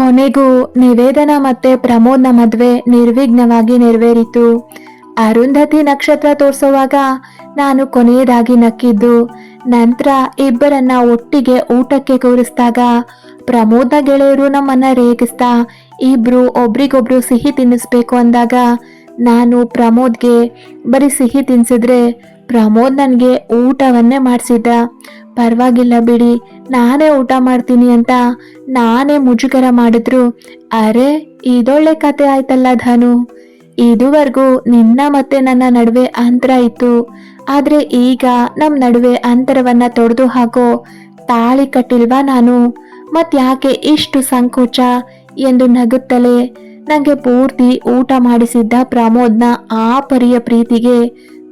ಕೊನೆಗೂ ನಿವೇದನ ಮತ್ತೆ ಪ್ರಮೋದ್ನ ಮದುವೆ ನಿರ್ವಿಘ್ನವಾಗಿ ನೆರವೇರಿತು. ಅರುಂಧತಿ ನಕ್ಷತ್ರ ತೋರಿಸುವಾಗ ನಾನು ಕೊನೆಯದಾಗಿ ನಕ್ಕಿದ್ದು, ನಂತರ ಇಬ್ಬರನ್ನ ಒಟ್ಟಿಗೆ ಊಟಕ್ಕೆ ಕೂರಿಸಿದಾಗ ಪ್ರಮೋದ್ನ ಗೆಳೆಯರು ನಮ್ಮನ್ನ ರೇಗಿಸ್ತಾ ಇಬ್ರು ಒಬ್ರಿಗೊಬ್ರು ಸಿಹಿ ತಿನ್ನಿಸ್ಬೇಕು ಅಂದಾಗ ನಾನು ಪ್ರಮೋದ್ಗೆ, ಬರೀ ಸಿಹಿ ತಿನ್ಸಿದ್ರೆ ಪ್ರಮೋದ್ ನನಗೆ ಊಟವನ್ನೇ ಮಾಡಿಸಿದ್ದ. ಪರವಾಗಿಲ್ಲ ಬಿಡಿ, ನಾನೇ ಊಟ ಮಾಡ್ತೀನಿ ಅಂತ ನಾನೇ ಮುಜುಗರ ಮಾಡಿದ್ರು. ಅರೆ ಇದೊಳ್ಳೆ ಕತೆ ಆಯ್ತಲ್ಲ ಧನು. ಇದುವರೆಗೂ ನಿನ್ನ ಮತ್ತೆ ನನ್ನ ನಡುವೆ ಅಂತರ ಇತ್ತು. ಆದ್ರೆ ಈಗ ನಮ್ಮ ನಡುವೆ ಅಂತರವನ್ನ ತೊಡೆದು ಹಾಕೋ ತಾಳಿ ಕಟ್ಟಿಲ್ವಾ ನಾನು? ಮತ್ ಯಾಕೆ ಇಷ್ಟು ಸಂಕೋಚ ಎಂದು ನಗುತ್ತಲೇ ನಂಗೆ ಪೂರ್ತಿ ಊಟ ಮಾಡಿಸಿದ್ದ ಪ್ರಮೋದ್ನ ಆ ಪರಿಯ ಪ್ರೀತಿಗೆ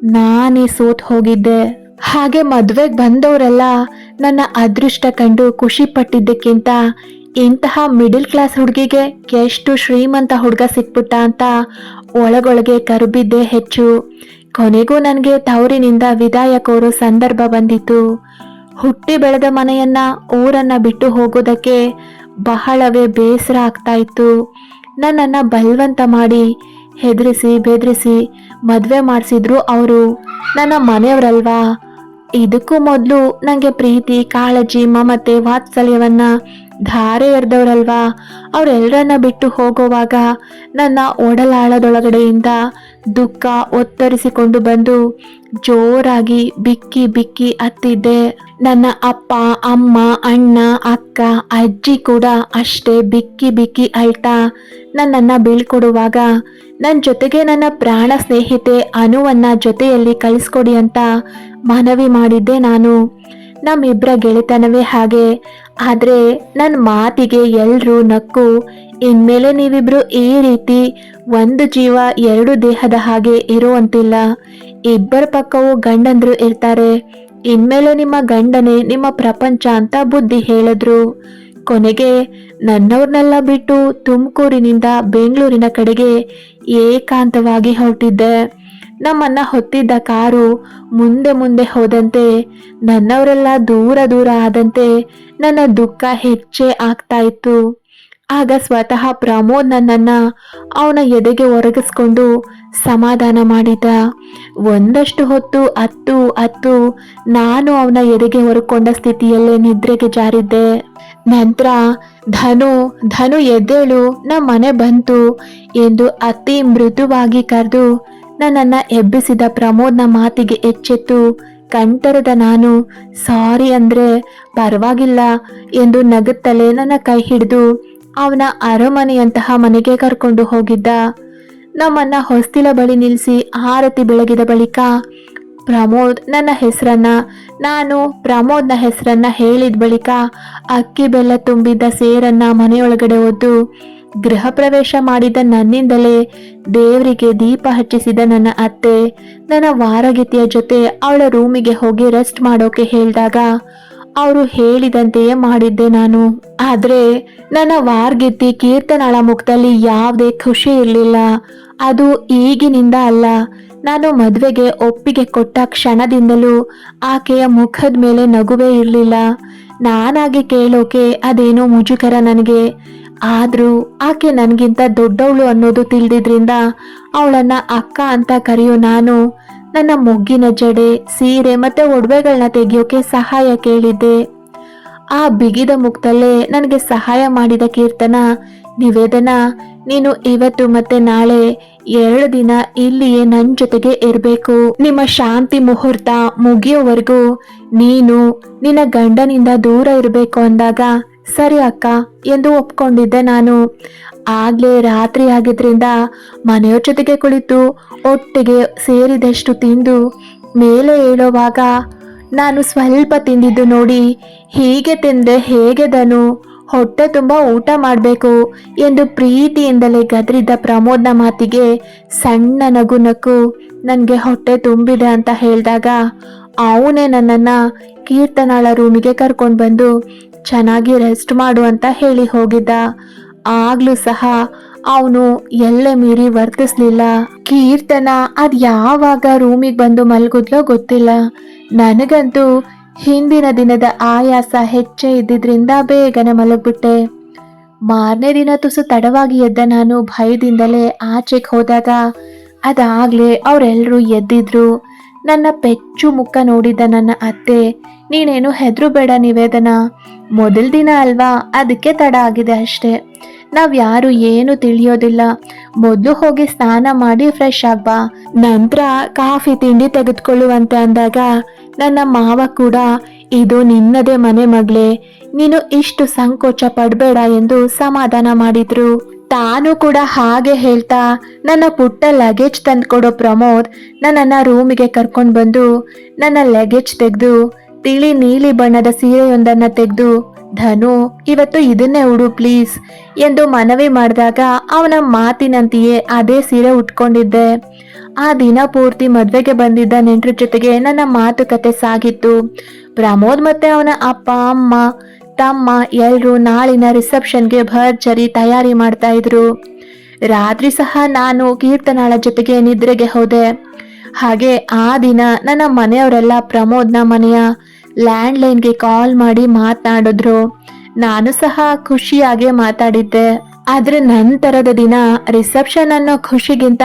ನಾನೇ ಸೋತ್ ಹೋಗಿದ್ದೆ. ಹಾಗೆ ಮದ್ವೆಗ್ ಬಂದವರೆಲ್ಲ ನನ್ನ ಅದೃಷ್ಟ ಕಂಡು ಖುಷಿ ಪಟ್ಟಿದ್ದಕ್ಕಿಂತ ಇಂತಹ ಮಿಡಿಲ್ ಕ್ಲಾಸ್ ಹುಡುಗಿಗೆ ಎಷ್ಟು ಶ್ರೀಮಂತ ಹುಡುಗ ಸಿಕ್ಬಿಟ್ಟ ಅಂತ ಒಳಗೊಳಗೆ ಕರುಬಿದ್ದೆ ಹೆಚ್ಚು. ಕೊನೆಗೂ ನನಗೆ ತವರಿನಿಂದ ವಿದಾಯ ಕೋರೋ ಸಂದರ್ಭ ಬಂದಿತ್ತು. ಹುಟ್ಟಿ ಬೆಳೆದ ಮನೆಯನ್ನ ಊರನ್ನ ಬಿಟ್ಟು ಹೋಗೋದಕ್ಕೆ ಬಹಳವೇ ಬೇಸರ ಆಗ್ತಾ ಇತ್ತು. ನನ್ನನ್ನು ಬಲವಂತ ಮಾಡಿ ಹೆದರಿಸಿ, ಬೆದರಿಸಿ ಮದುವೆ ಮಾಡಿಸಿದ್ರು ಅವರು. ನನ್ನ ಮನೆಯವರಲ್ವಾ? ಇದಕ್ಕೂ ಮೊದಲು ನನಗೆ ಪ್ರೀತಿ, ಕಾಳಜಿ, ಮಮತೆ, ವಾತ್ಸಲ್ಯವನ್ನ ಧಾರೆ ಎರೆದವರಲ್ವಾ? ಅವರೆಲ್ಲರನ್ನ ಬಿಟ್ಟು ಹೋಗುವಾಗ ನನ್ನ ಒಡಲಾಳದೊಳಗಡೆಯಿಂದ ದುಃಖ ಒತ್ತರಿಸಿಕೊಂಡು ಬಂದು ಜೋರಾಗಿ ಬಿಕ್ಕಿ ಬಿಕ್ಕಿ ಅತ್ತಿದ್ದೆ ನನ್ನ ಅಪ್ಪ, ಅಮ್ಮ, ಅಣ್ಣ, ಅಕ್ಕ, ಅಜ್ಜಿ ಕೂಡ ಅಷ್ಟೇ ಬಿಕ್ಕಿ ಬಿಕ್ಕಿ ಅಳ್ತಾ ನನ್ನನ್ನು ಬೀಳ್ಕೊಡುವಾಗ ನನ್ನ ಜೊತೆಗೆ ನನ್ನ ಪ್ರಾಣ ಸ್ನೇಹಿತೆ ಅನುವನ್ನ ಜೊತೆಯಲ್ಲಿ ಕಳಿಸ್ಕೊಡಿ ಅಂತ ಮನವಿ ಮಾಡಿದ್ದೆ ನಾನು. ನಮ್ಮಿಬ್ಬರ ಗೆಳೆತನವೇ ಹಾಗೆ. ಆದರೆ ನನ್ನ ಮಾತಿಗೆ ಎಲ್ಲರೂ ನಕ್ಕು. ಇನ್ಮೇಲೆ ನೀವಿಬ್ರು ಈ ರೀತಿ ಒಂದು ಜೀವ, ಎರಡು ದೇಹದ ಹಾಗೆ ಇರುವಂತಿಲ್ಲ ಇಬ್ಬರ ಪಕ್ಕವೂ ಗಂಡಂದ್ರು ಇರ್ತಾರೆ. ಇನ್ಮೇಲೆ ನಿಮ್ಮ ಗಂಡನೇ ನಿಮ್ಮ ಪ್ರಪಂಚ ಅಂತ ಬುದ್ಧಿ ಹೇಳಿದ್ರು. ಕೊನೆಗೆ ನನ್ನವ್ರನ್ನೆಲ್ಲ ಬಿಟ್ಟು ತುಮಕೂರಿನಿಂದ ಬೆಂಗಳೂರಿನ ಕಡೆಗೆ ಏಕಾಂತವಾಗಿ ಹೊರಟಿದ್ದೆ. ನಮ್ಮನ್ನ ಹೊತ್ತಿದ್ದ ಕಾರು ಮುಂದೆ ಮುಂದೆ ಹೋದಂತೆ, ನನ್ನವರೆಲ್ಲ ದೂರ ದೂರ ಆದಂತೆ ನನ್ನ ದುಃಖ ಹೆಚ್ಚೆ ಆಗ್ತಾ ಇತ್ತು. ಆಗ ಸ್ವತಃ ಪ್ರಮೋದ್ ನನ್ನನ್ನ ಅವನ ಎದೆಗೆ ಒರಗಿಸ್ಕೊಂಡು ಸಮಾಧಾನ ಮಾಡಿದ. ಒಂದಷ್ಟು ಹೊತ್ತು ಅತ್ತು ಅತ್ತು ನಾನು ಅವನ ಎದೆಗೆ ಹೊರಕೊಂಡ ಸ್ಥಿತಿಯಲ್ಲೇ ನಿದ್ರೆಗೆ ಜಾರಿದ್ದೆ. ನಂತರ ಧನು ಧನು ಎದ್ದೇಳು ನಮ್ಮ ಮನೆ ಬಂತು ಎಂದು ಅತಿ ಮೃದುವಾಗಿ ಕರೆದು ನನ್ನನ್ನ ಎಬ್ಬಿಸಿದ ಪ್ರಮೋದ್ನ ಮಾತಿಗೆ ಎಚ್ಚೆತ್ತು. ಕಂಠರದ ನಾನು, ಸಾರಿ ಅಂದ್ರೆ ಪರವಾಗಿಲ್ಲ ಎಂದು ನಗುತ್ತಲೇ ನನ್ನ ಕೈ ಹಿಡಿದು ಅವನ ಅರಮನೆಯಂತಹ ಮನೆಗೆ ಕರ್ಕೊಂಡು ಹೋಗಿದ್ದ. ನಮ್ಮನ್ನ ಹೊಸ್ತಿಲ ಬಳಿ ನಿಲ್ಲಿಸಿ ಆರತಿ ಬೆಳಗಿದ ಬಳಿಕ ಪ್ರಮೋದ್ ನನ್ನ ಹೆಸರನ್ನ, ನಾನು ಪ್ರಮೋದ್ನ ಹೆಸರನ್ನ ಹೇಳಿದ ಬಳಿಕ ಅಕ್ಕಿ ಬೆಲ್ಲ ತುಂಬಿದ್ದ ಸೇರನ್ನ ಮನೆಯೊಳಗಡೆ ಒದ್ದು ಗೃಹ ಪ್ರವೇಶ ಮಾಡಿದ ನನ್ನಿಂದಲೇ ದೇವರಿಗೆ ದೀಪ ಹಚ್ಚಿಸಿದ ನನ್ನ ಅತ್ತೆ. ನನ್ನ ವಾರಗಿತಿಯ ಜೊತೆ ಅವಳ ರೂಮಿಗೆ ಹೋಗಿ ರೆಸ್ಟ್ ಮಾಡೋಕೆ ಹೇಳಿದಾಗ ಅವರು ಹೇಳಿದಂತೆಯೇ ಮಾಡಿದ್ದೆ ನಾನು. ಆದ್ರೆ ನನ್ನ ವಾರ್ಗಿತ್ತಿ ಕೀರ್ತನಾಳ ಮುಖದಲ್ಲಿ ಯಾವುದೇ ಖುಷಿ ಇರಲಿಲ್ಲ. ಅದು ಈಗಿನಿಂದ ಅಲ್ಲ. ನಾನು ಮದುವೆಗೆ ಒಪ್ಪಿಗೆ ಕೊಟ್ಟ ಕ್ಷಣದಿಂದಲೂ ಆಕೆಯ ಮುಖದ ಮೇಲೆ ನಗುವೇ ಇರಲಿಲ್ಲ. ನಾನಾಗಿ ಕೇಳೋಕೆ ಅದೇನೋ ಮುಜುಕರ ನನಗೆ. ಆದರೂ ಆಕೆ ನನಗಿಂತ ದೊಡ್ಡವಳು ಅನ್ನೋದು ತಿಳಿದಿದ್ರಿಂದ ಅವಳನ್ನ ಅಕ್ಕ ಅಂತ ಕರೆಯೋ ನಾನು ನನ್ನ ಮೊಗ್ಗಿನ ಜಡೆ, ಸೀರೆ ಮತ್ತು ಒಡವೆಗಳನ್ನ ತೆಗೆಯೋಕೆ ಸಹಾಯ ಕೇಳಿದ್ದೆ. ಆ ಬಿಗಿದ ಮುಖದಲ್ಲೇ ನನಗೆ ಸಹಾಯ ಮಾಡಿದ ಕೀರ್ತನ, ನಿವೇದನ ನೀನು ಇವತ್ತು ಮತ್ತೆ ನಾಳೆ ಎರಡು ದಿನ ಇಲ್ಲಿಯೇ ನನ್ನ ಜೊತೆಗೆ ಇರಬೇಕು. ನಿಮ್ಮ ಶಾಂತಿ ಮುಹೂರ್ತ ಮುಗಿಯೋವರೆಗೂ ನೀನು ನಿನ್ನ ಗಂಡನಿಂದ ದೂರ ಇರಬೇಕು ಅಂದಾಗ, ಸರಿ ಅಕ್ಕ ಎಂದು ಒಪ್ಕೊಂಡಿದ್ದೆ ನಾನು. ಆಗ್ಲೇ ರಾತ್ರಿ ಆಗಿದ್ರಿಂದ ಮನೆಯವ್ರ ಜೊತೆಗೆ ಕುಳಿತು ಒಟ್ಟಿಗೆ ಸೇರಿದಷ್ಟು ತಿಂದು ಮೇಲೆ ಏಳುವಾಗ ನಾನು ಸ್ವಲ್ಪ ತಿಂದಿದ್ದು ನೋಡಿ ಹೀಗೆ ತಿಂದೆ ಹೇಗೆ ದನು ಹೊಟ್ಟೆ ತುಂಬ ಊಟ ಮಾಡಬೇಕು ಎಂದು ಪ್ರೀತಿಯಿಂದಲೇ ಗದರಿದ್ದ ಪ್ರಮೋದ್ನ ಮಾತಿಗೆ ಸಣ್ಣ ನಗು ನಕ್ಕು, ನನಗೆ ಹೊಟ್ಟೆ ತುಂಬಿದೆ ಅಂತ ಹೇಳಿದಾಗ ಅವನೇ ನನ್ನನ್ನು ಕೀರ್ತನಾಳ ರೂಮಿಗೆ ಕರ್ಕೊಂಡು ಬಂದು ಚೆನ್ನಾಗಿ ರೆಸ್ಟ್ ಮಾಡು ಅಂತ ಹೇಳಿ ಹೋಗಿದ್ದ. ಆಗ್ಲೂ ಸಹ ಅವನು ಎಲ್ಲೆ ಮೀರಿ ವರ್ತಿಸ್ಲಿಲ್ಲ. ಕೀರ್ತನ ಅದು ಯಾವಾಗ ರೂಮಿಗೆ ಬಂದು ಮಲ್ಗುದ್ಲೋ ಗೊತ್ತಿಲ್ಲ. ನನಗಂತೂ ಹಿಂದಿನ ದಿನದ ಆಯಾಸ ಹೆಚ್ಚೇ ಇದ್ದಿದ್ರಿಂದ ಬೇಗನೆ ಮಲಗ್ಬಿಟ್ಟೆ. ಮಾರನೇ ದಿನ ತುಸು ತಡವಾಗಿ ಎದ್ದ ನಾನು ಭಯದಿಂದಲೇ ಆಚೆಗೆ ಹೋದಾಗ ಅದಾಗ್ಲೇ ಅವರೆಲ್ಲರೂ ಎದ್ದಿದ್ರು. ನನ್ನ ಪೆಚ್ಚು ಮುಖ ನೋಡಿದ ನನ್ನ ಅತ್ತೆ, ನೀನೇನು ಹೆದ್ರು ಬೇಡ ನಿವೇದನ? ಮೊದಲ ದಿನ ಅಲ್ವಾ? ಅದಕ್ಕೆ ತಡ ಆಗಿದೆ ಅಷ್ಟೇ. ನಾವು ಯಾರು ಏನು ತಿಳಿಯೋದಿಲ್ಲ. ಮೊದಲು ಹೋಗಿ ಸ್ನಾನ ಮಾಡಿ ಫ್ರೆಶ್ ಆಗ್ಬಾ. ನಂತರ ಕಾಫಿ ತಿಂಡಿ ತೆಗೆದುಕೊಳ್ಳುವಂತೆ ಅಂದಾಗ ನನ್ನ ಮಾವ ಕೂಡ, ಇದು ನಿನ್ನದೇ ಮನೆ ಮಗಳೇ ನೀನು ಇಷ್ಟು ಸಂಕೋಚ ಪಡಬೇಡ ಎಂದು ಸಮಾಧಾನ ಮಾಡಿದ್ರು. ತಾನು ಕೂಡ ಹಾಗೆ ಹೇಳ್ತಾ, ನನ್ನ ಪುಟ್ಟ ಲಗೇಜ್ ತಂದ್ಕೊಡೋ ಪ್ರಮೋದ್ ನನ್ನನ್ನು ರೂಮಿಗೆ ಕರ್ಕೊಂಡು ಬಂದು ನನ್ನ ಲಗೇಜ್ ತೆಗೆದು, ತಿಳಿ ನೀಲಿ ಬಣ್ಣದ ಸೀರೆಯೊಂದನ್ನು ತೆಗೆದು ಧನು, ಇವತ್ತು ಇದನ್ನೇ ಉಡು, ಪ್ಲೀಸ್, ಎಂದು ಮನವಿ ಮಾಡಿದಾಗ ಅವನ ಮಾತಿನಂತೆಯೇ ಅದೇ ಸೀರೆ ಉಟ್ಕೊಂಡಿದ್ದೆ. ಆ ದಿನ ಪೂರ್ತಿ ಮದುವೆಗೆ ಬಂದಿದ್ದ ನೆಂಟ್ರ ಜೊತೆಗೆ ನನ್ನ ಮಾತುಕತೆ ಸಾಗಿತ್ತು. ಪ್ರಮೋದ್ ಮತ್ತೆ ಅವನ ಅಪ್ಪ, ಅಮ್ಮ, ತಮ್ಮ ಎಲ್ಲರೂ ನಾಳಿನ ರಿಸೆಪ್ಷನ್ಗೆ ಭರ್ಜರಿ ತಯಾರಿ ಮಾಡ್ತಾ ಇದ್ರು. ರಾತ್ರಿ ಸಹ ನಾನು ಕೀರ್ತನಾಳ ಜೊತೆಗೆ ನಿದ್ರೆಗೆ ಹೋದೆ. ಹಾಗೆ ಆ ದಿನ ನನ್ನ ಮನೆಯವರೆಲ್ಲ ಪ್ರಮೋದ್ನ ಮನೆಯ ಲ್ಯಾಂಡ್ಲೈನ್ಗೆ ಕಾಲ್ ಮಾಡಿ ಮಾತನಾಡಿದ್ರು. ನಾನು ಸಹ ಖುಷಿಯಾಗೆ ಮಾತಾಡಿದ್ದೆ. ಆದ್ರೆ ನಂತರದ ದಿನ ರಿಸೆಪ್ಷನ್ ಅನ್ನೋ ಖುಷಿಗಿಂತ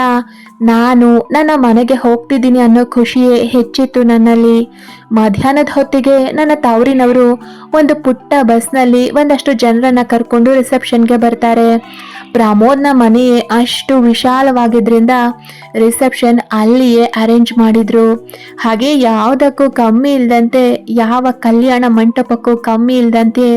ನಾನು ನನ್ನ ಮನೆಗೆ ಹೋಗ್ತಿದ್ದೀನಿ ಅನ್ನೋ ಖುಷಿಯೇ ಹೆಚ್ಚಿತ್ತು ನನ್ನಲ್ಲಿ. ಮಧ್ಯಾಹ್ನದ ಹೊತ್ತಿಗೆ ನನ್ನ ತವರಿನವರು ಒಂದು ಪುಟ್ಟ ಬಸ್ನಲ್ಲಿ ಒಂದಷ್ಟು ಜನರನ್ನ ಕರ್ಕೊಂಡು ರಿಸೆಪ್ಷನ್ಗೆ ಬರ್ತಾರೆ. ಪ್ರಮೋದ್ನ ಮನೆಯೇ ಅಷ್ಟು ವಿಶಾಲವಾಗಿದ್ರಿಂದ ರಿಸೆಪ್ಷನ್ ಅಲ್ಲಿಯೇ ಅರೇಂಜ್ ಮಾಡಿದ್ರು. ಹಾಗೆ ಯಾವುದಕ್ಕೂ ಕಮ್ಮಿ ಇಲ್ಲದಂತೆ ಯಾವ ಕಲ್ಯಾಣ ಮಂಟಪಕ್ಕೂ ಕಮ್ಮಿ ಇಲ್ಲದಂತೆ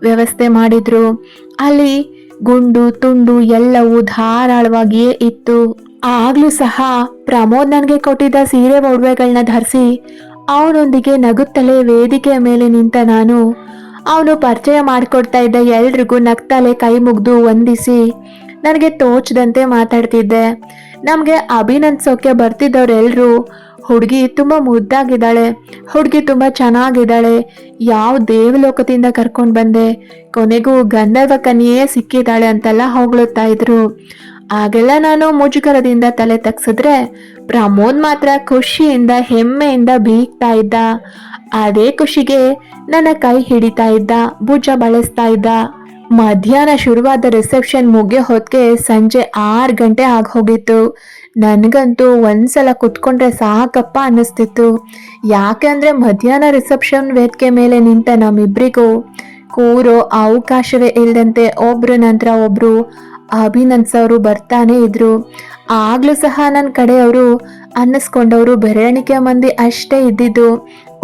ವ್ಯವಸ್ಥೆ ಮಾಡಿದ್ರು. ಅಲ್ಲಿ ಗುಂಡು ತುಂಡು ಎಲ್ಲವೂ ಧಾರಾಳವಾಗಿಯೇ ಇತ್ತು. ಆಗ್ಲೂ ಸಹ ಪ್ರಮೋದ್ ನನಗೆ ಕೊಟ್ಟಿದ್ದ ಸೀರೆ ಒಡವೆಗಳನ್ನ ಧರಿಸಿ, ಅವನೊಂದಿಗೆ ನಗುತ್ತಲೇ ವೇದಿಕೆಯ ಮೇಲೆ ನಿಂತ ನಾನು, ಅವನು ಪರಿಚಯ ಮಾಡಿಕೊಡ್ತಾ ಇದ್ದ ಎಲ್ರಿಗೂ ನಗ್ತಲೆ ಕೈ ಮುಗ್ದು ವಂದಿಸಿ ನನಗೆ ತೋಚದಂತೆ ಮಾತಾಡ್ತಿದ್ದೆ. ನಮಗೆ ಅಭಿನಂದಿಸೋಕೆ ಬರ್ತಿದ್ದವ್ರೆಲ್ರು ಹುಡುಗಿ ತುಂಬ ಮುದ್ದಾಗಿದ್ದಾಳೆ, ಹುಡುಗಿ ತುಂಬ ಚೆನ್ನಾಗಿದ್ದಾಳೆ, ಯಾವ ದೇವಲೋಕದಿಂದ ಕರ್ಕೊಂಡು ಬಂದೆ, ಕೊನೆಗೂ ಗಂಧರ್ವ ಕನ್ಯೆಯೇ ಸಿಕ್ಕಿದ್ದಾಳೆ ಅಂತೆಲ್ಲ ಹೊಗಳುತ್ತಾ ಇದ್ರು. ಆಗೆಲ್ಲ ನಾನು ಮುಜುಗರದಿಂದ ತಲೆ ತಗ್ಸಿದ್ರೆ ಪ್ರಮೋದ್ ಮಾತ್ರ ಖುಷಿಯಿಂದ, ಹೆಮ್ಮೆಯಿಂದ ಬೀಗ್ತಾ ಇದ್ದ. ಅದೇ ಖುಷಿಗೆ ನನ್ನ ಕೈ ಹಿಡಿತಾ ಇದ್ದ, ಭುಜ ಬಳಸ್ತಾ ಇದ್ದ. ಮಧ್ಯಾಹ್ನ ಶುರುವಾದ ರಿಸೆಪ್ಷನ್ ಮುಗಿಯೋ ಹೊತ್ತಿಗೆ ಸಂಜೆ ಆರು ಗಂಟೆ ಆಗಿ ಹೋಗಿತ್ತು. ನನಗಂತೂ ಒಂದ್ಸಲ ಕುತ್ಕೊಂಡ್ರೆ ಸಾಕಪ್ಪ ಅನ್ನಿಸ್ತಿತ್ತು. ಯಾಕೆಂದ್ರೆ ಮಧ್ಯಾಹ್ನ ರಿಸೆಪ್ಷನ್ ವೇದಿಕೆ ಮೇಲೆ ನಿಂತ ನಮ್ಮಿಬ್ರಿಗೂ ಕೂರೋ ಅವಕಾಶವೇ ಇಲ್ಲದಂತೆ ಒಬ್ಬರು ನಂತರ ಒಬ್ಬರು ಅಭಿನಂದಿಸೋರು ಬರ್ತಾನೆ ಇದ್ರು. ಆಗ್ಲೂ ಸಹ ನನ್ನ ಕಡೆಯವರು ಅನ್ನಿಸ್ಕೊಂಡವರು ಬೆರಳಿಕೆ ಮಂದಿ ಅಷ್ಟೇ ಇದ್ದಿದ್ದು.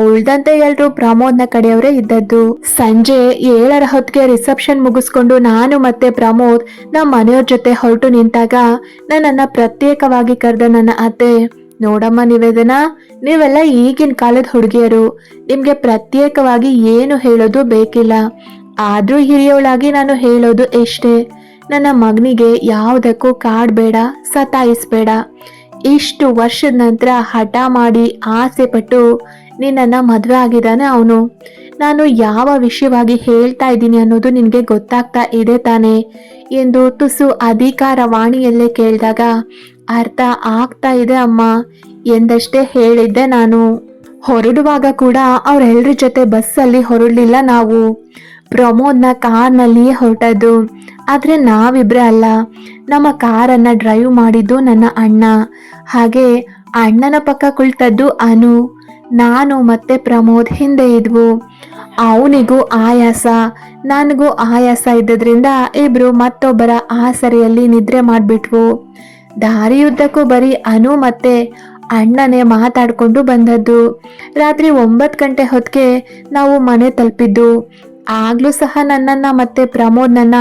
ಉಳ್ದಂತೆ ಎಲ್ರು ಪ್ರಮೋದ್ನ ಕಡೆಯವರೇ ಇದ್ದದ್ದು. ಸಂಜೆ ಏಳರ ಹೊತ್ತಿಗೆ ರಿಸೆಪ್ಷನ್ ಮುಗಿಸ್ಕೊಂಡು ನಾನು ಮತ್ತೆ ಪ್ರಮೋದ್ ನಮ್ಮ ಮನೆಯವ್ರ ಜೊತೆ ಹೊರಟು ನಿಂತಾಗ ನನ್ನನ್ನ ಪ್ರತ್ಯೇಕವಾಗಿ ಕರೆದ ನನ್ನ ಅತ್ತೆ, ನೋಡಮ್ಮ ನಿವೇದನ, ನೀವೆಲ್ಲ ಈಗಿನ ಕಾಲದ ಹುಡುಗಿಯರು. ನಿಮ್ಗೆ ಪ್ರತ್ಯೇಕವಾಗಿ ಏನು ಹೇಳೋದು ಬೇಕಿಲ್ಲ. ಆದ್ರೂ ಹಿರಿಯವಳಾಗಿ ನಾನು ಹೇಳೋದು ಎಷ್ಟೇ. ನನ್ನ ಮಗನಿಗೆ ಯಾವುದಕ್ಕೂ ಕಾಡ್ಬೇಡ ಸತಾಯಿಸ್ಬೇಡ. ಇಷ್ಟು ವರ್ಷದ ನಂತರ ಹಠ ಮಾಡಿ ಆಸೆ ಪಟ್ಟು ನಿನ್ನನ್ನು ಮದುವೆ ಆಗಿದ್ದಾನೆ ಅವನು. ನಾನು ಯಾವ ವಿಷಯವಾಗಿ ಹೇಳ್ತಾ ಇದ್ದೀನಿ ಅನ್ನೋದು ನಿನಗೆ ಗೊತ್ತಾಗ್ತಾ ಇದೆ ತಾನೆ ಎಂದು ತುಸು ಅಧಿಕಾರ ವಾಣಿಯಲ್ಲೇ ಕೇಳಿದಾಗ, ಅರ್ಥ ಆಗ್ತಾ ಇದೆ ಅಮ್ಮ, ಎಂದಷ್ಟೇ ಹೇಳಿದ್ದೆ ನಾನು. ಹೊರಡುವಾಗ ಕೂಡ ಅವರೆಲ್ಲರ ಜೊತೆ ಬಸ್ಸಲ್ಲಿ ಹೊರಡಲಿಲ್ಲ ನಾವು. ಪ್ರಮೋದ್ನ ಕಾರ್ನಲ್ಲಿಯೇ ಹೊರಟದ್ದು. ಆದರೆ ನಾವಿಬ್ರೆ ಅಲ್ಲ. ನಮ್ಮ ಕಾರನ್ನು ಡ್ರೈವ್ ಮಾಡಿದ್ದು ನನ್ನ ಅಣ್ಣ. ಹಾಗೆ ಅಣ್ಣನ ಪಕ್ಕ ಕುಳಿತದ್ದು ಅನು. ನಾನು ಮತ್ತೆ ಪ್ರಮೋದ್ ಹಿಂದೆ ಇದ್ವು. ಅವನಿಗೂ ಆಯಾಸ, ನನಗೂ ಆಯಾಸ ಇದ್ದದ್ರಿಂದ ಇಬ್ರು ಮತ್ತೊಬ್ಬರ ಆಸರೆಯಲ್ಲಿ ನಿದ್ರೆ ಮಾಡಿಬಿಟ್ವು. ದಾರಿಯುದ್ದಕ್ಕೂ ಬರೀ ಅನು ಮತ್ತೆ ಅಣ್ಣನೇ ಮಾತಾಡಿಕೊಂಡು ಬಂದದ್ದು. ರಾತ್ರಿ ಒಂಬತ್ತು ಗಂಟೆ ಹೊತ್ತಿಗೆ ನಾವು ಮನೆ ತಲುಪಿದ್ದು. ಆಗ್ಲೂ ಸಹ ನನ್ನನ್ನ ಮತ್ತೆ ಪ್ರಮೋದ್ನನ್ನ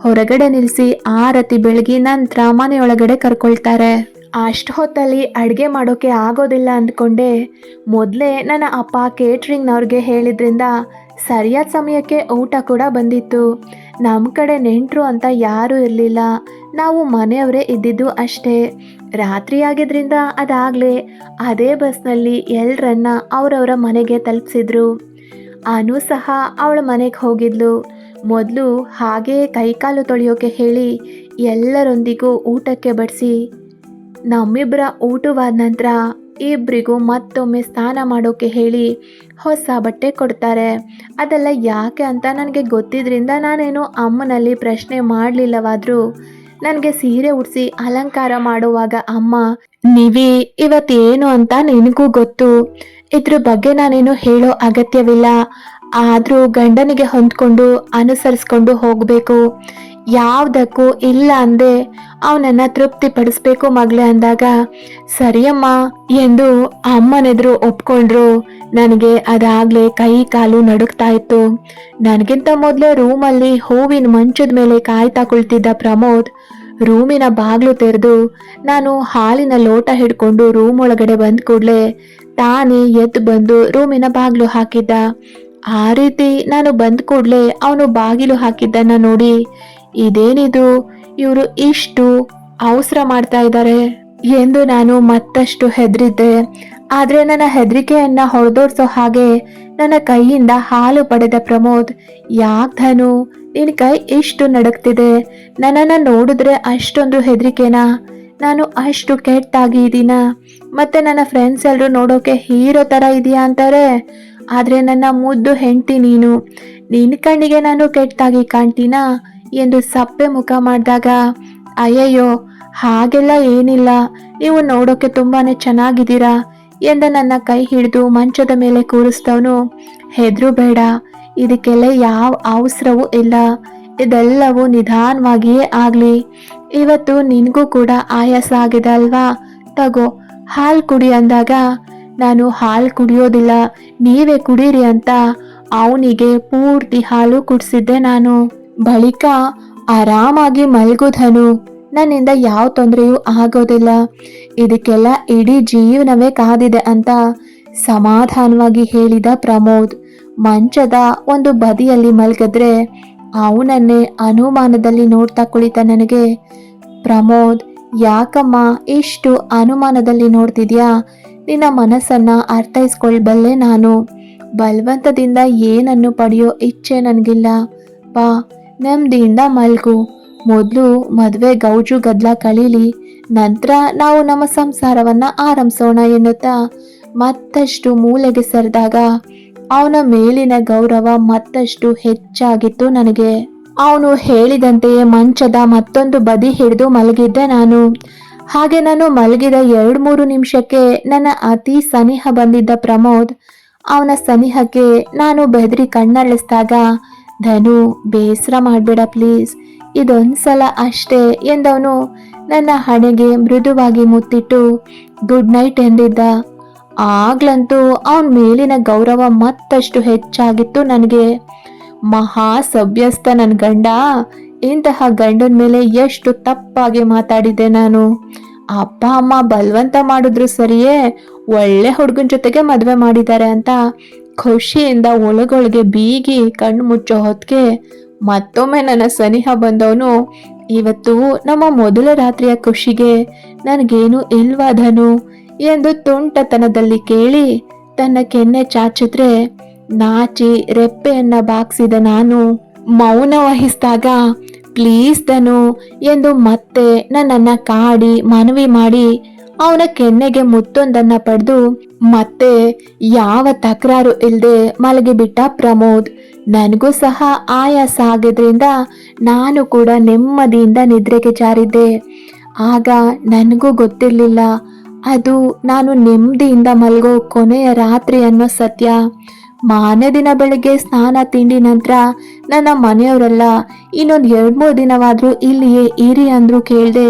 ಹೊರಗಡೆ ನಿಲ್ಲಿಸಿ ಆರತಿ ಬೆಳಗಿ ನಂತರ ಮನೆಯೊಳಗಡೆ ಕರ್ಕೊಳ್ತಾರೆ. ಅಷ್ಟು ಹೊತ್ತಲ್ಲಿ ಅಡುಗೆ ಮಾಡೋಕ್ಕೆ ಆಗೋದಿಲ್ಲ ಅಂದ್ಕೊಂಡೆ ಮೊದಲೇ ನನ್ನ ಅಪ್ಪ ಕೇಟ್ರಿಂಗ್ನವ್ರಿಗೆ ಹೇಳಿದ್ರಿಂದ ಸರಿಯಾದ ಸಮಯಕ್ಕೆ ಊಟ ಕೂಡ ಬಂದಿತ್ತು. ನಮ್ಮ ಕಡೆ ನೆಂಟರು ಅಂತ ಯಾರೂ ಇರಲಿಲ್ಲ. ನಾವು ಮನೆಯವರೇ ಇದ್ದಿದ್ದು ಅಷ್ಟೇ. ರಾತ್ರಿ ಆಗಿದ್ರಿಂದ ಅದಾಗಲೇ ಅದೇ ಬಸ್ನಲ್ಲಿ ಎಲ್ಲರನ್ನ ಅವರವರ ಮನೆಗೆ ತಲುಪಿಸಿದ್ರು. ಅನು ಸಹ ಅವಳ ಮನೆಗೆ ಹೋಗಿದ್ಲು. ಮೊದಲು ಹಾಗೇ ಕೈಕಾಲು ತೊಳೆಯೋಕೆ ಹೇಳಿ ಎಲ್ಲರೊಂದಿಗೂ ಊಟಕ್ಕೆ ಬಡಿಸಿ ನಮ್ಮಿಬ್ಬರ ಊಟವಾದ ನಂತರ ಇಬ್ಬರಿಗೂ ಮತ್ತೊಮ್ಮೆ ಸ್ನಾನ ಮಾಡೋಕೆ ಹೇಳಿ ಹೊಸ ಬಟ್ಟೆ ಕೊಡ್ತಾರೆ. ಅದೆಲ್ಲ ಯಾಕೆ ಅಂತ ನನಗೆ ಗೊತ್ತಿದ್ರಿಂದ ನಾನೇನು ಅಮ್ಮನಲ್ಲಿ ಪ್ರಶ್ನೆ ಮಾಡಲಿಲ್ಲವಾದರೂ ನನಗೆ ಸೀರೆ ಉಡಿಸಿ ಅಲಂಕಾರ ಮಾಡುವಾಗ, ಅಮ್ಮ, ನೀವಿ ಇವತ್ತೇನು ಅಂತ ನಿನಗೂ ಗೊತ್ತು. ಇದ್ರ ಬಗ್ಗೆ ನಾನೇನು ಹೇಳೋ ಅಗತ್ಯವಿಲ್ಲ. ಆದರೂ ಗಂಡನಿಗೆ ಹೊಂದ್ಕೊಂಡು ಅನುಸರಿಸ್ಕೊಂಡು ಹೋಗಬೇಕು. ಯಾವುದಕ್ಕೂ ಇಲ್ಲ ಅಂದೆ ಅವನನ್ನ ತೃಪ್ತಿ ಪಡಿಸ್ಬೇಕು ಮಗಳೇ ಅಂದಾಗ, ಸರಿಯಮ್ಮ ಎಂದು ಅಮ್ಮನೆದುರು ಒಪ್ಕೊಂಡ್ರು. ನನಗೆ ಅದಾಗ್ಲೇ ಕೈ ಕಾಲು ನಡುಕ್ತಾ ಇತ್ತು. ನನಗಿಂತ ಮೊದಲೇ ರೂಮಲ್ಲಿ ಹೂವಿನ ಮಂಚದ ಮೇಲೆ ಕಾಯ್ತಾ ಕುಳಿತಿದ್ದ ಪ್ರಮೋದ್ ರೂಮಿನ ಬಾಗಿಲು ತೆರೆದು, ನಾನು ಹಾಲಿನ ಲೋಟ ಹಿಡ್ಕೊಂಡು ರೂಮ್ ಒಳಗಡೆ ಬಂದ ಕೂಡಲೇ ತಾನೇ ಎದ್ದು ಬಂದು ರೂಮಿನ ಬಾಗಿಲು ಹಾಕಿದ್ದ. ಆ ರೀತಿ ನಾನು ಬಂದ ಕೂಡಲೇ ಅವನು ಬಾಗಿಲು ಹಾಕಿದ್ದನ್ನ ನೋಡಿ ಇದೇನಿದು? ಇವರು ಇಷ್ಟು ಅವಸರ ಮಾಡ್ತಾ ಇದ್ದಾರೆ ಎಂದು ನಾನು ಮತ್ತಷ್ಟು ಹೆದರಿದ್ದೆ. ಆದ್ರೆ ನನ್ನ ಹೆದರಿಕೆಯನ್ನ ಹೊಡೆದೋಡ್ಸೋ ಹಾಗೆ ನನ್ನ ಕೈಯಿಂದ ಹಾಲು ಪಡೆದ ಪ್ರಮೋದ್, ಯಾಕ್ ಧನು? ನಿನ್ ಕೈ ಇಷ್ಟು ನಡಕ್ತಿದೆ ನನ್ನನ್ನು ನೋಡಿದ್ರೆ ಅಷ್ಟೊಂದು ಹೆದರಿಕೆನಾ? ನಾನು ಅಷ್ಟು ಕೆಟ್ಟಾಗಿ ಇದೀನ? ಮತ್ತೆ ನನ್ನ ಫ್ರೆಂಡ್ಸ್ ಎಲ್ಲರೂ ನೋಡೋಕೆ ಹೀರೋ ತರ ಇದೆಯಾ? ಅಂತಾರೆ. ಆದ್ರೆ ನನ್ನ ಮುದ್ದು ಹೆಂಡತಿ ನೀನು. ನಿನ್ ಕಣ್ಣಿಗೆ ನಾನು ಕೆಟ್ಟಾಗಿ ಕಾಣ್ತೀನಾ? ಎಂದು ಸಪ್ಪೆ ಮುಖ ಮಾಡಿದಾಗ, ಅಯ್ಯಯ್ಯೋ, ಹಾಗೆಲ್ಲ ಏನಿಲ್ಲ. ನೀವು ನೋಡೋಕೆ ತುಂಬಾನೇ ಚೆನ್ನಾಗಿದ್ದೀರಾ ಎಂದ ನನ್ನ ಕೈ ಹಿಡಿದು ಮಂಚದ ಮೇಲೆ ಕೂರಿಸ್ತವನು ಹೆದ್ರು ಬೇಡ. ಇದಕ್ಕೆಲ್ಲ ಯಾವ ಅವಸರವೂ ಇಲ್ಲ. ಇದೆಲ್ಲವೂ ನಿಧಾನವಾಗಿಯೇ ಆಗಲಿ. ಇವತ್ತು ನಿನಗೂ ಕೂಡ ಆಯಾಸ ಆಗಿದೆ ಅಲ್ವಾ? ತಗೋ, ಹಾಲು ಕುಡಿ ಅಂದಾಗ, ನಾನು ಹಾಲು ಕುಡಿಯೋದಿಲ್ಲ. ನೀವೇ ಕುಡೀರಿ ಅಂತ ಅವನಿಗೆ ಪೂರ್ತಿ ಹಾಲು ಕುಡಿಸಿದ್ದೆ ನಾನು. ಬಳಿಕ ಆರಾಮಾಗಿ ಮಲ್ಗುಧನು ನನ್ನಿಂದ ಯಾವ ತೊಂದರೆಯೂ ಆಗೋದಿಲ್ಲ. ಇದಕ್ಕೆಲ್ಲ ಇಡೀ ಜೀವನವೇ ಕಾದಿದೆ ಅಂತ ಸಮಾಧಾನವಾಗಿ ಹೇಳಿದ ಪ್ರಮೋದ್. ಮಂಚದ ಒಂದು ಬದಿಯಲ್ಲಿ ಮಲಗಿದ್ರೆ ಅವನನ್ನೇ ಅನುಮಾನದಲ್ಲಿ ನೋಡ್ತಾ ಕುಳಿತ ನನಗೆ, ಪ್ರಮೋದ್, ಯಾಕಮ್ಮ ಇಷ್ಟು ಅನುಮಾನದಲ್ಲಿ ನೋಡ್ತಿದ್ಯಾ? ನಿನ್ನ ಮನಸ್ಸನ್ನು ಅರ್ಥೈಸ್ಕೊಳ್ಬಲ್ಲೆ ನಾನು. ಬಲವಂತದಿಂದ ಏನನ್ನು ಪಡೆಯೋ ಇಚ್ಛೆ ನನಗಿಲ್ಲ. ಬಾ ನೆಮ್ಮದಿಯಿಂದ ಮಲ್ಗು. ಮೊದಲು ಮದುವೆ ಗೌಜು ಗದ್ದಲ ಕಳೀಲಿ. ನಂತರ ನಾವು ನಮ್ಮ ಸಂಸಾರವನ್ನು ಆರಂಭಿಸೋಣ ಎನ್ನುತ್ತಾ ಮತ್ತಷ್ಟು ಮೂಲೆಗೆ ಸರಿದಾಗ ಅವನ ಮೇಲಿನ ಗೌರವ ಮತ್ತಷ್ಟು ಹೆಚ್ಚಾಗಿತ್ತು ನನಗೆ. ಅವನು ಹೇಳಿದಂತೆಯೇ ಮಂಚದ ಮತ್ತೊಂದು ಬದಿ ಹಿಡಿದು ಮಲಗಿದ್ದೆ ನಾನು. ಹಾಗೆ ನಾನು ಮಲಗಿದ ಎರಡು ಮೂರು ನಿಮಿಷಕ್ಕೆ ನನ್ನ ಅತಿ ಸನಿಹ ಬಂದಿದ್ದ ಪ್ರಮೋದ್ ಅವನ ಸನಿಹಕ್ಕೆ ನಾನು ಬೆದರಿ ಕಣ್ಣರಳಿಸಿದಾಗ ಧನು, ಬೇಸರ ಮಾಡಬೇಡ ಪ್ಲೀಸ್ ಇದೊಂದ್ಸಲ ಅಷ್ಟೇ ಎಂದವನು ನನ್ನ ಹಣೆಗೆ ಮೃದುವಾಗಿ ಮುತ್ತಿಟ್ಟು ಗುಡ್ ನೈಟ್ ಎಂದಿದ್ದ. ಆಗ್ಲಂತೂ ಅವನ ಮೇಲಿನ ಗೌರವ ಮತ್ತಷ್ಟು ಹೆಚ್ಚಾಗಿತ್ತು ನನಗೆ. ಮಹಾ ಸಭ್ಯಸ್ಥ ನನ್ನ ಗಂಡ, ಇಂತಹ ಗಂಡನ ಮೇಲೆ ಎಷ್ಟು ತಪ್ಪಾಗಿ ಮಾತಾಡಿದ್ದೆ ನಾನು. ಅಪ್ಪ, ಅಮ್ಮ ಬಲವಂತ ಮಾಡಿದ್ರು ಸರಿಯೇ, ಒಳ್ಳೆ ಹುಡುಗನ ಜೊತೆಗೆ ಮದುವೆ ಮಾಡಿದ್ದಾರೆ ಅಂತ. ಖುಷಿಯಿಂದ ಒಳಗೊಳಗೆ ಬೀಗಿ ಕಣ್ಣು ಮುಚ್ಚೋ ಹೊತ್ತಿಗೆ ಮತ್ತೊಮ್ಮೆ ನನ್ನ ಸನಿಹ ಬಂದವನು, ಇವತ್ತು ನಮ್ಮ ಮೊದಲ ರಾತ್ರಿಯ ಖುಷಿಗೆ ನನಗೇನು ಇಲ್ವಾದನು ಎಂದು ತುಂಟತನದಲ್ಲಿ ಕೇಳಿ ತನ್ನ ಕೆನ್ನೆ ಚಾಚಿದ್ರೆ ನಾಚಿ ರೆಪ್ಪೆಯನ್ನ ಬಾಕ್ಸಿದ ನಾನು. ಮೌನ ವಹಿಸಿದಾಗ, ಪ್ಲೀಸ್ ಧನು ಎಂದು ಮತ್ತೆ ನನ್ನನ್ನ ಕಾಡಿ ಮನವಿ ಮಾಡಿ ಅವನ ಕೆನ್ನೆಗೆ ಮುತ್ತೊಂದನ್ನ ಪಡೆದು, ಮತ್ತೆ ಯಾವ ತಕರಾರು ಇಲ್ಲದೆ ಮಲಗಿಬಿಟ್ಟ ಪ್ರಮೋದ್? ನನಗೂ ಸಹ ಆಯಾಸ ಆಗಿದ್ರಿಂದ ನಾನು ಕೂಡ ನೆಮ್ಮದಿಯಿಂದ ನಿದ್ರೆಗೆ ಜಾರಿದ್ದೆ. ಆಗ ನನಗೂ ಗೊತ್ತಿರಲಿಲ್ಲ. ಅದು ನಾನು ನೆಮ್ಮದಿಯಿಂದ ಮಲಗೋ ಕೊನೆಯ ರಾತ್ರಿ ಅನ್ನೋ ಸತ್ಯ. ಮಾರನೇ ದಿನ ಬೆಳಗ್ಗೆ ಸ್ನಾನ ತಿಂಡಿ ನಂತರ ನನ್ನ ಮನೆಯವರೆಲ್ಲ ಇನ್ನೊಂದು ಎರಡು ಮೂರು ದಿನವಾದರೂ ಇಲ್ಲಿಯೇ ಇರಿ ಅಂದ್ರು ಕೇಳ್ದೆ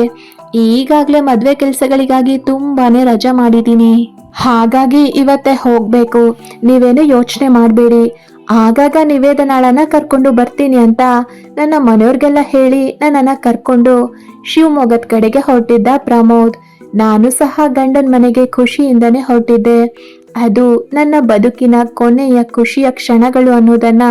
ಈಗಾಗಲೇ ಮದುವೆ ಕೆಲಸಗಳಿಗಾಗಿ ತುಂಬಾನೇ ರಜಾ ಮಾಡಿದ್ದೀನಿ. ಹಾಗಾಗಿ ಇವತ್ತೇ ಹೋಗ್ಬೇಕು. ನೀವೇನು ಯೋಚನೆ ಮಾಡಬೇಡಿ. ಆಗಾಗ ನಿವೇದನಾಳನ ಕರ್ಕೊಂಡು ಬರ್ತೀನಿ ಅಂತ ನನ್ನ ಮನೆಯವ್ರಿಗೆಲ್ಲ ಹೇಳಿ ನನ್ನನ್ನ ಕರ್ಕೊಂಡು ಶಿವಮೊಗ್ಗದ ಕಡೆಗೆ ಹೊರಟಿದ್ದ ಪ್ರಮೋದ್. ನಾನು ಸಹ ಗಂಡನ ಮನೆಗೆ ಖುಷಿಯಿಂದನೇ ಹೊರಟಿದ್ದೆ. ಅದು ನನ್ನ ಬದುಕಿನ ಕೊನೆಯ ಖುಷಿಯ ಕ್ಷಣಗಳು ಅನ್ನೋದನ್ನ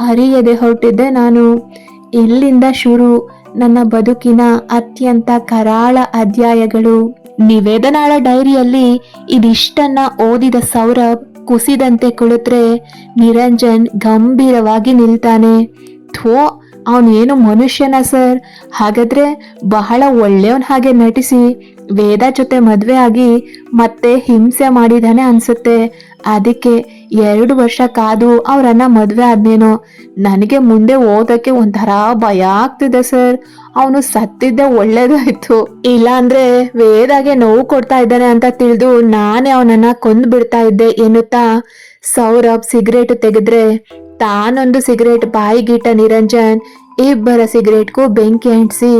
ಅರಿಯದೆ ಹೊರಟಿದ್ದೆ ನಾನು. ಇಲ್ಲಿಂದ ಶುರು. ನನ್ನ ಬದುಕಿನ ಅತ್ಯಂತ ಕರಾಳ ಅಧ್ಯಾಯಗಳು. ನಿವೇದನಾಳ ಡೈರಿಯಲ್ಲಿ ಇದಿಷ್ಟನ್ನ ಓದಿದ ಸೌರಭ್ ಕುಸಿದಂತೆ ಕುಳಿತ್ರೆ ನಿರಂಜನ್ ಗಂಭೀರವಾಗಿ ನಿಲ್ತಾನೆ. ಥೋ, ಅವನೇನು ಮನುಷ್ಯನ ಸರ್? ಹಾಗಾದ್ರೆ ಬಹಳ ಒಳ್ಳೆಯವನ್ ಹಾಗೆ ನಟಿಸಿ ವೇದ ಜೊತೆ ಮದುವೆ ಆಗಿ ಮತ್ತೆ ಹಿಂಸೆ ಮಾಡಿದಾನೆ ಅನ್ಸುತ್ತೆ. ಅದಕ್ಕೆ ಎರಡು ವರ್ಷ ಕಾದು ಅವರನ್ನ ಮದುವೆ ಆದ್ನೇನೋ? ನನಗೆ ಮುಂದೆ ಓದಕ್ಕೆ ಒಂಥರ ಭಯ ಆಗ್ತಿದೆ ಸರ್. ಅವನು ಸತ್ತಿದ್ದೆ ಒಳ್ಳೇದಾಯ್ತು. ಇಲ್ಲ ಅಂದ್ರೆ ವೇದಾಗೆ ನೋವು ಕೊಡ್ತಾ ಇದ್ದಾನೆ ಅಂತ ತಿಳಿದು ನಾನೇ ಅವನನ್ನ ಕೊಂದು ಬಿಡ್ತಾ ಇದ್ದೆ ಎನ್ನುತ್ತಾ ಸೌರಭ್ ಸಿಗರೇಟ್ ತೆಗೆದ್ರೆ ತಾನೊಂದು ಸಿಗರೇಟ್ ಬಾಯಿಗಿಟ್ಟ ನಿರಂಜನ್ ಇಬ್ಬರ ಸಿಗರೇಟ್ಗೂ ಬೆಂಕಿ ಅಂಟಿಸಿ,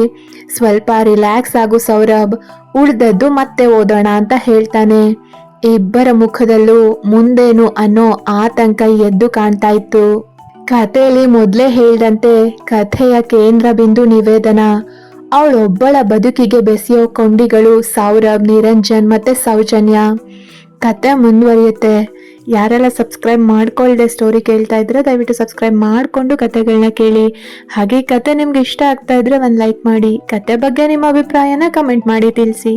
ಸ್ವಲ್ಪ ರಿಲ್ಯಾಕ್ಸ್ ಆಗು ಸೌರಭ್, ಉಳ್ದದ್ದು ಮತ್ತೆ ಓದೋಣ ಅಂತ ಹೇಳ್ತಾನೆ. ಇಬ್ಬರ ಮುಖದಲ್ಲೂ ಮುಂದೇನು ಅನ್ನೋ ಆತಂಕ ಎದ್ದು ಕಾಣ್ತಾ ಇತ್ತು. ಕಥೆಯಲ್ಲಿ ಮೊದಲೇ ಹೇಳ್ದಂತೆ ಕಥೆಯ ಕೇಂದ್ರ ಬಿಂದು ನಿವೇದನ. ಅವಳೊಬ್ಬಳ ಬದುಕಿಗೆ ಬೆಸೆಯೋ ಕೊಂಡಿಗಳು ಸೌರಭ್, ನಿರಂಜನ್ ಮತ್ತೆ ಸೌಜನ್ಯ. ಕತೆ ಮುಂದುವರಿಯುತ್ತೆ. ಯಾರೆಲ್ಲ ಸಬ್ಸ್ಕ್ರೈಬ್ ಮಾಡ್ಕೊಳ್ದೆ ಸ್ಟೋರಿ ಕೇಳ್ತಾ ಇದ್ರೆ ದಯವಿಟ್ಟು ಸಬ್ಸ್ಕ್ರೈಬ್ ಮಾಡಿಕೊಂಡು ಕತೆಗಳನ್ನ ಕೇಳಿ. ಹಾಗೆ ಕತೆ ನಿಮ್ಗೆ ಇಷ್ಟ ಆಗ್ತಾ ಇದ್ರೆ ಒಂದು ಲೈಕ್ ಮಾಡಿ. ಕತೆ ಬಗ್ಗೆ ನಿಮ್ಮ ಅಭಿಪ್ರಾಯನ ಕಮೆಂಟ್ ಮಾಡಿ ತಿಳಿಸಿ.